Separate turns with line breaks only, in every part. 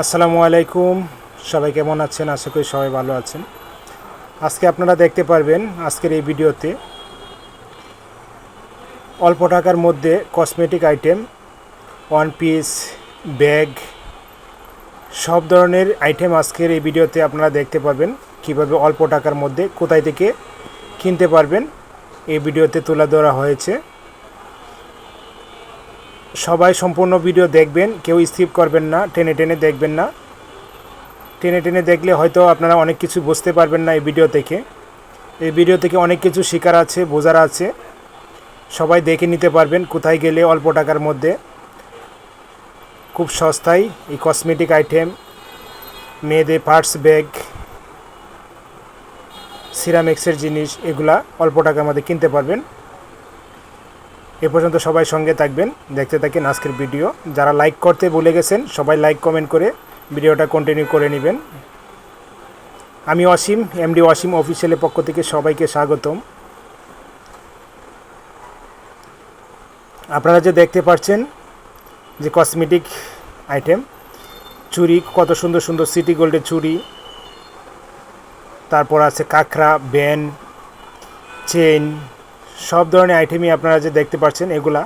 আসসালামু আলাইকুম। সবাই কেমন আছেন? আশা করি সবাই ভালো আছেন। আজকে আপনারা দেখতে পারবেন আজকের এই ভিডিওতে অল্প টাকার মধ্যে cosmetic item, one piece, bag, সব ধরনের আইটেম আজকের এই ভিডিওতে আপনারা দেখতে পাবেন কীভাবে অল্প টাকার মধ্যে কোথায় থেকে কিনতে পারবেন। এই ভিডিওতে তুলে ধরা হয়েছে। সবাই সম্পূর্ণ ভিডিও দেখবেন, কেউ স্কিপ করবেন না, টেনে টেনে দেখবেন না। টেনে টেনে দেখলে হয়তো আপনারা অনেক কিছু বুঝতে পারবেন না এই ভিডিও থেকে। এই ভিডিও থেকে অনেক কিছু শেখার আছে, বোঝার আছে। সবাই দেখে নিতে পারবেন কোথায় গেলে অল্প টাকার মধ্যে। খুব সস্তায়, এই কসমেটিক আইটেম মেয়েদের পার্টস ব্যাগ সিরামিক্সের জিনিস, এগুলা অল্প টাকার মধ্যে কিনতে পারবেন। এ পর্যন্ত সবাই সঙ্গে থাকবেন, দেখতে থাকেন আজকের ভিডিও। যারা লাইক করতে ভুলে গেছেন, সবাই লাইক কমেন্ট করে ভিডিওটা কন্টিনিউ করে নেবেন। আমি অসীম এমডি অসীম অফিসিয়ালের পক্ষ থেকে সবাইকে স্বাগতম। আপনারা যে দেখতে পাচ্ছেন যে কসমেটিক আইটেম চুড়ি কত সুন্দর সুন্দর সিটি গোল্ডের চুড়ি তারপর আছে কাঁকড়া, ব্যান চেন সব ধরনের আইটেমই আপনারা যে দেখতে পাচ্ছেন, এগুলা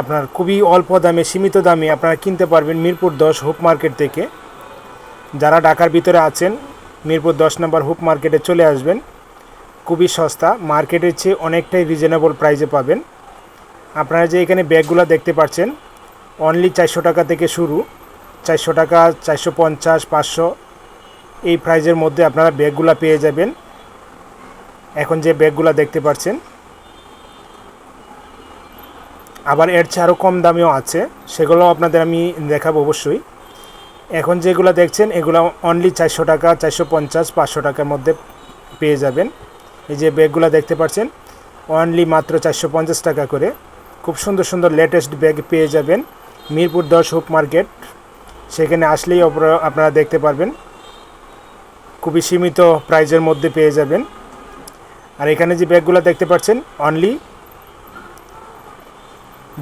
আপনার খুবই অল্প দামে, সীমিত দামে আপনারা কিনতে পারবেন মিরপুর দশ হুপ মার্কেট থেকে। যারা ঢাকার ভিতরে আছেন, মিরপুর দশ নম্বর হুপ মার্কেটে চলে আসবেন। খুবই সস্তা, মার্কেটের চেয়ে অনেকটাই রিজনেবল প্রাইসে পাবেন। আপনারা যে এখানে ব্যাগগুলো দেখতে পাচ্ছেন অনলি চারশো টাকা থেকে শুরু। চারশো টাকা, চারশো পঞ্চাশ, পাঁচশো, এই প্রাইজের মধ্যে আপনারা ব্যাগগুলো পেয়ে যাবেন। এখন যে ব্যাগগুলো দেখতে পাচ্ছেন আবার এর চেয়ে আরও কম দামেও আছে। সেগুলো আপনাদের আমি দেখাবো অবশ্যই। এখন যেগুলো দেখছেন, এগুলো অনলি চারশো টাকা, চারশো পঞ্চাশ, পাঁচশো টাকার মধ্যে পেয়ে যাবেন। এই যে ব্যাগগুলো দেখতে পাচ্ছেন অনলি মাত্র চারশো পঞ্চাশ টাকা করে। খুব সুন্দর সুন্দর লেটেস্ট ব্যাগ পেয়ে যাবেন। মিরপুর দশ হুপ মার্কেট। সেখানে আসলেই আপনারা আপনারা দেখতে পারবেন। খুবই সীমিত প্রাইজের মধ্যে পেয়ে যাবেন। আর এখানে যে ব্যাগগুলো দেখতে পাচ্ছেন অনলি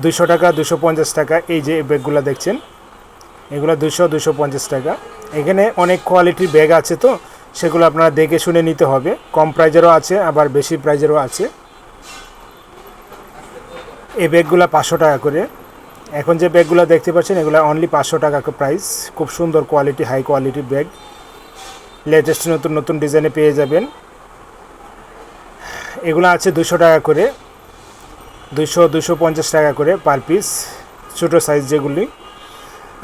দুশো টাকা দুশো পঞ্চাশ টাকা, এই যে ব্যাগগুলো দেখছেন, এগুলো দুশো দুশো পঞ্চাশ টাকা। এখানে অনেক কোয়ালিটির ব্যাগ আছে তো, সেগুলো আপনারা দেখে শুনে নিতে হবে। কম প্রাইজেরও আছে, আবার বেশি প্রাইজেরও আছে। এই ব্যাগগুলো পাঁচশো টাকা করে। এখন যে ব্যাগগুলো দেখতে পাচ্ছেন, এগুলো অনলি পাঁচশো টাকা প্রাইস খুব সুন্দর কোয়ালিটি হাই কোয়ালিটির ব্যাগ লেটেস্ট নতুন নতুন ডিজাইনে পেয়ে যাবেন। এগুলো আছে দুশো টাকা করে। দুশো দুশো পঞ্চাশ টাকা করে পার পিস ছোটো সাইজ যেগুলি।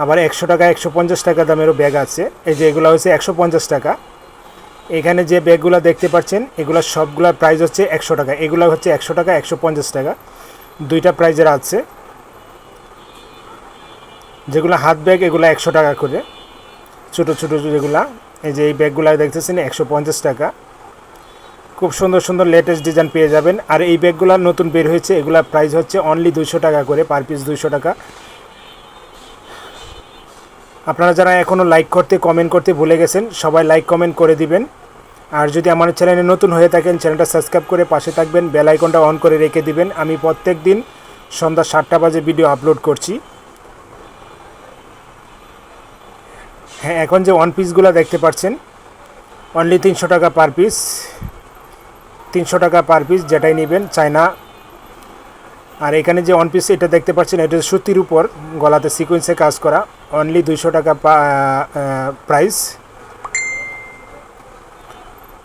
আবার একশো টাকা, একশো পঞ্চাশ টাকা দামেরও ব্যাগ আছে। এই যে এগুলো হচ্ছে একশো পঞ্চাশ টাকা। এখানে যে ব্যাগগুলো দেখতে পাচ্ছেন, এগুলো সবগুলোর প্রাইস হচ্ছে একশো টাকা। এগুলো হচ্ছে একশো টাকা, একশো পঞ্চাশ টাকা। দুইটা প্রাইজের আছে। যেগুলো হাত ব্যাগ এগুলো একশো টাকা করে। ছোটো ছোটো যেগুলা, এই যে এই ব্যাগগুলো দেখতেছেন, একশো পঞ্চাশ টাকা। খুব সুন্দর সুন্দর লেটেস্ট ডিজাইন পেয়ে যাবেন। আর এই ব্যাগগুলো নতুন বের হয়েছে এগুলোর প্রাইস হচ্ছে অনলি দুশো টাকা করে পার পিস দুশো টাকা। আপনারা যারা এখনও লাইক করতে কমেন্ট করতে ভুলে গেছেন, সবাই লাইক কমেন্ট করে দিবেন। আর যদি আমার চ্যানেলে নতুন হয়ে থাকেন চ্যানেলটা সাবস্ক্রাইব করে পাশে থাকবেন বেল আইকনটা অন করে রেখে দিবেন। আমি প্রত্যেক দিন সন্ধ্যা সাতটা বাজে ভিডিও আপলোড করছি। হ্যাঁ এখন যে ওয়ান পিসগুলো দেখতে পাচ্ছেন অনলি তিনশো টাকা পার পিস তিনশো টাকা পার পিস যেটাই নেবেন, চায়না। আর এখানে যে ওয়ান পিস এটা দেখতে পাচ্ছেন, এটা সুতির উপর, গলাতে সিকোয়েন্সে কাজ করা অনলি দুইশো টাকা প্রাইস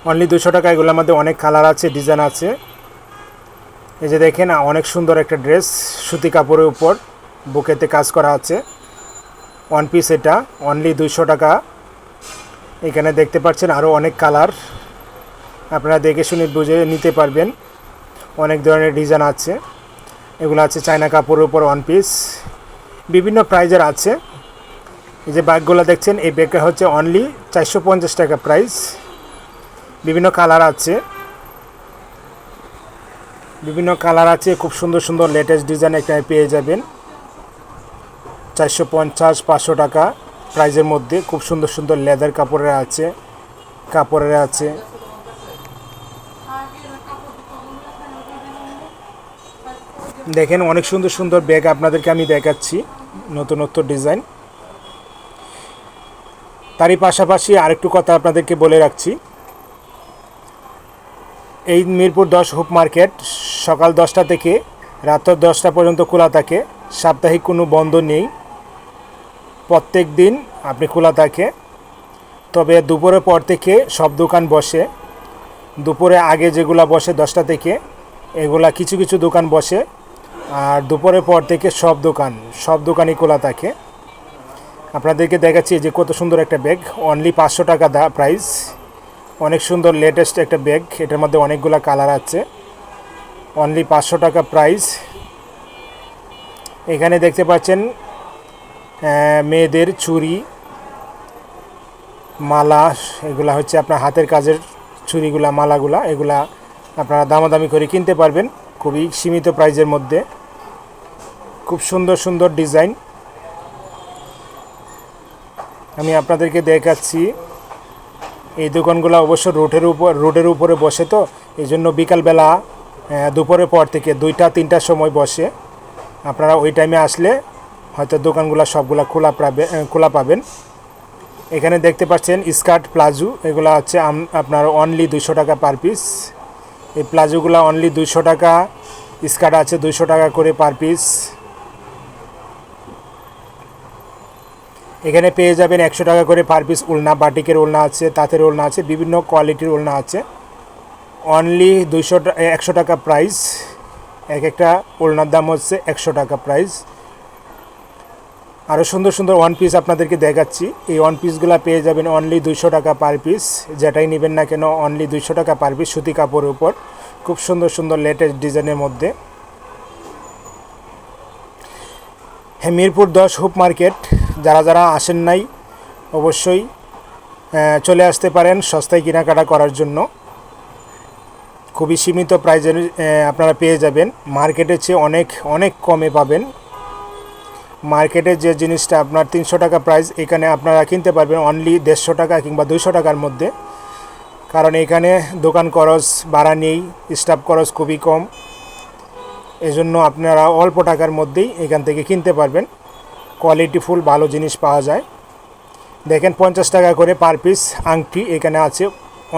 অনলি দুশো টাকা, এগুলোর মধ্যে অনেক কালার আছে ডিজাইন আছে। এই যে দেখেন, অনেক সুন্দর একটা ড্রেস সুতি কাপড়ের উপর, বুকেতে কাজ করা আছে। ওয়ান পিস এটা অনলি দুইশো টাকা। এখানে দেখতে পাচ্ছেন আরও অনেক কালার আপনারা দেখে শুনে বুঝে নিতে পারবেন। অনেক ধরনের ডিজাইন আছে। এগুলো আছে চায়না কাপড়ের উপর ওয়ান পিস বিভিন্ন প্রাইজের আছে। এই যে ব্যাগগুলো দেখছেন, এই ব্যাগটা হচ্ছে অনলি চারশো পঞ্চাশ টাকা প্রাইস বিভিন্ন কালার আছে। বিভিন্ন কালার আছে, খুব সুন্দর সুন্দর লেটেস্ট ডিজাইন এখানে পেয়ে যাবেন। চারশো পঞ্চাশ, পাঁচশো টাকা প্রাইজের মধ্যে। খুব সুন্দর সুন্দর লেদার কাপড়ের আছে কাপড়ের আছে। দেখেন, অনেক সুন্দর সুন্দর ব্যাগ আপনাদেরকে আমি দেখাচ্ছি নতুন নতুন ডিজাইন তারই পাশাপাশি আরেকটু কথা আপনাদেরকে বলে রাখছি। এই মিরপুর দশ হুপ মার্কেট, সকাল দশটা থেকে রাত দশটা পর্যন্ত খোলা থাকে, সাপ্তাহিক কোনো বন্ধ নেই। প্রত্যেক দিন আপনি খোলা থাকে। তবে দুপুরের পর থেকে সব দোকান বসে। দুপুরে আগে যেগুলা বসে দশটা থেকে, এগুলা কিছু কিছু দোকান বসে। আর দুপুরের পর থেকে সব দোকান, সব দোকানই খোলা থাকে। আপনাদেরকে দেখাচ্ছি যে কত সুন্দর একটা ব্যাগ অনলি পাঁচশো টাকা দা প্রাইস অনেক সুন্দর লেটেস্ট একটা ব্যাগ, এটার মধ্যে অনেকগুলো কালার আছে। অনলি পাঁচশো টাকা প্রাইস এখানে দেখতে পাচ্ছেন মেয়েদের চুড়ি, মালা, এগুলা হচ্ছে আপনার হাতের কাজের চুড়িগুলা, মালাগুলা, এগুলা আপনারা দামাদামি করে কিনতে পারবেন। খুবই সীমিত প্রাইজের মধ্যে। খুব সুন্দর সুন্দর ডিজাইন। আমি আপনাদেরকে দেখাচ্ছি। এই দোকানগুলো অবশ্য রোডের উপর, রোডের উপরে বসে তো এই জন্য বিকালবেলা দুপুরের পর থেকে দুইটা তিনটার সময় বসে। আপনারা ওই টাইমে আসলে হয়তো দোকানগুলো সবগুলা খোলা পাবে খোলা পাবেন। এখানে দেখতে পাচ্ছেন স্কার্ট প্লাজো, এগুলো হচ্ছে আপনার অনলি দুশো টাকা পার পিস এই প্লাজোগুলো অনলি দুশো টাকা, স্কার্ট আছে দুশো টাকা করে পার পিস এখানে পেয়ে যাবেন একশো টাকা করে পার পিস উলনা বাটিকের উলনা আছে, তাঁতের উলনা আছে, বিভিন্ন কোয়ালিটির উলনা আছে। অনলি দুইশো একশো টাকা প্রাইস এক একটা উলনার দাম হচ্ছে একশো টাকা প্রাইস আরও সুন্দর সুন্দর ওয়ান পিস আপনাদেরকে দেখাচ্ছি। এই ওয়ান পিসগুলো পেয়ে যাবেন অনলি দুইশো টাকা পার পিস যেটাই নেবেন না কেন অনলি দুইশো টাকা পার পিস সুতি কাপড়ের উপর। খুব সুন্দর সুন্দর লেটেস্ট ডিজাইনের মধ্যে। হ্যাঁ মিরপুর দশ হুপ মার্কেট। যারা যারা আসেন নাই, অবশ্যই চলে আসতে পারেন সস্তায় কেনাকাটা করার জন্য। খুবই সীমিত প্রাইজে আপনারা পেয়ে যাবেন। মার্কেটের চেয়ে অনেক অনেক কমে পাবেন। মার্কেটে যে জিনিসটা আপনার তিনশো টাকা প্রাইস এখানে আপনারা কিনতে পারবেন অনলি দেড়শো টাকা কিংবা দুইশো টাকার মধ্যে। কারণ এখানে দোকান খরচ, ভাড়া নেই স্টাফ খরচ খুবই কম। এজন্য আপনারা অল্প টাকার মধ্যেই এখান থেকে কিনতে পারবেন। কোয়ালিটিফুল ভালো জিনিস পাওয়া যায়। দেখেন পঞ্চাশ টাকা করে পার পিস আংটি, এখানে আছে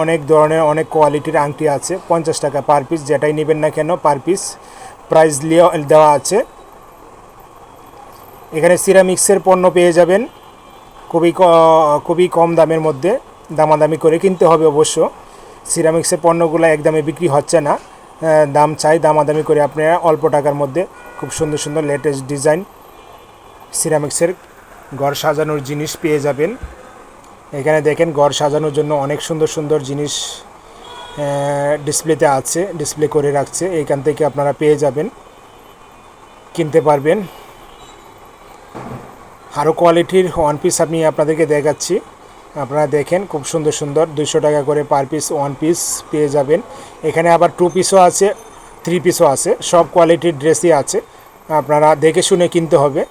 অনেক ধরনের, অনেক কোয়ালিটির আংটি আছে। পঞ্চাশ টাকা পার পিস যেটাই নেবেন না কেন পার পিস প্রাইস দেওয়া আছে। এখানে সিরামিক্সের পণ্য পেয়ে যাবেন। খুবই খুবই কম দামের মধ্যে, দামাদামি করে কিনতে হবে অবশ্য। সিরামিক্সের পণ্যগুলো একদমে বিক্রি হচ্ছে না। দাম চাই, দামাদামি করে আপনারা অল্প টাকার মধ্যে খুব সুন্দর সুন্দর লেটেস্ট ডিজাইন সিরামিক্সের ঘর সাজানোর জিনিস পেয়ে যাবেন। এখানে দেখেন ঘর সাজানোর জন্য অনেক সুন্দর সুন্দর জিনিস ডিসপ্লেতে আছে, ডিসপ্লে করে রাখছে। এইখান থেকে আপনারা পেয়ে যাবেন, কিনতে পারবেন। আরও কোয়ালিটির ওয়ান পিস আমি আপনাদেরকে দেখাচ্ছি। আপনারা দেখেন খুব সুন্দর সুন্দর দুশো টাকা করে পার পিস ওয়ান পিস পেয়ে যাবেন। এখানে আবার টু পিসও আছে থ্রি পিসও আছে, সব কোয়ালিটির ড্রেসই আছে। আপনারা দেখে শুনে কিনতে হবে।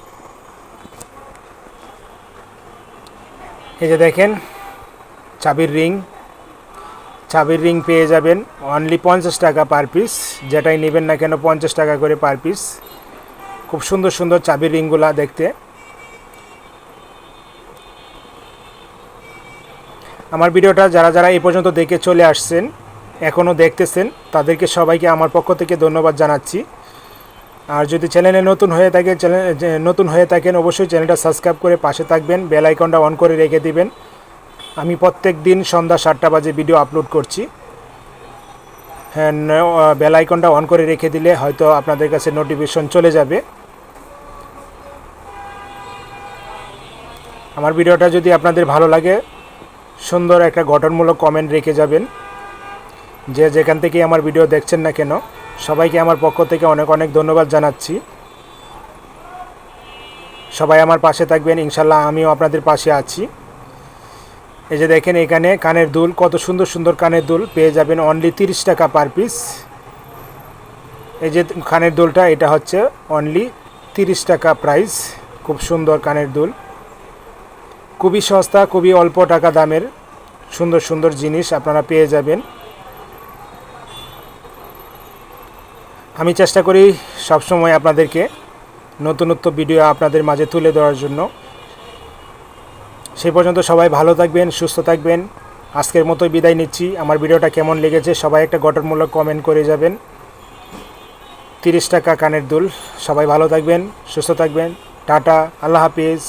এই যে দেখেন, চাবির রিং। চাবির রিং পেয়ে যাবেন অনলি পঞ্চাশ টাকা পার পিস যেটাই নেবেন না কেন পঞ্চাশ টাকা করে পার পিস খুব সুন্দর সুন্দর চাবির রিংগুলা দেখতে। আমার ভিডিওটা যারা যারা এই পর্যন্ত দেখে চলে আসছেন এখনও দেখতেছেন, তাদেরকে সবাইকে আমার পক্ষ থেকে ধন্যবাদ জানাচ্ছি। আর যদি চ্যানেলে নতুন হয়ে থাকে নতুন হয়ে থাকেন, অবশ্যই চ্যানেলটা সাবস্ক্রাইব করে পাশে থাকবেন বেল আইকনটা অন করে রেখে দিবেন। আমি প্রত্যেক দিন সন্ধ্যা সাতটা বাজে ভিডিও আপলোড করছি। হ্যাঁ বেল আইকনটা অন করে রেখে দিলে হয়তো আপনাদের কাছে নোটিফিকেশন চলে যাবে। আমার ভিডিওটা যদি আপনাদের ভালো লাগে, সুন্দর একটা গঠনমূলক কমেন্ট রেখে যাবেন। যে যেখান থেকে আমার ভিডিও দেখছেন না কেন সবাইকে আমার পক্ষ থেকে অনেক অনেক ধন্যবাদ জানাচ্ছি। সবাই আমার পাশে থাকবেন ইনশাল্লাহ আমিও আপনাদের পাশে আছি। এই যে দেখেন এখানে কানের দুল, কত সুন্দর সুন্দর কানের দুল, পেয়ে যাবেন অনলি তিরিশ টাকা পার পিস এই যে কানের দুলটা, এটা হচ্ছে অনলি তিরিশ টাকা প্রাইস খুব সুন্দর কানের দুল। খুবই সস্তা, খুবই অল্প টাকা দামের সুন্দর সুন্দর জিনিস আপনারা পেয়ে যাবেন। আমি চেষ্টা করি সবসময় আপনাদেরকে নতুনত্ব ভিডিও আপনাদের মাঝে তুলে দেওয়ার জন্য। সেই পর্যন্ত সবাই ভালো থাকবেন, সুস্থ থাকবেন। আজকের মতো বিদায় নিচ্ছি। আমার ভিডিওটা কেমন লেগেছে সবাই একটা গঠনমূলক কমেন্ট করে যাবেন। তিরিশ টাকা কানের দুল। সবাই ভালো থাকবেন, সুস্থ থাকবেন। টাটা, আল্লাহ হাফিজ।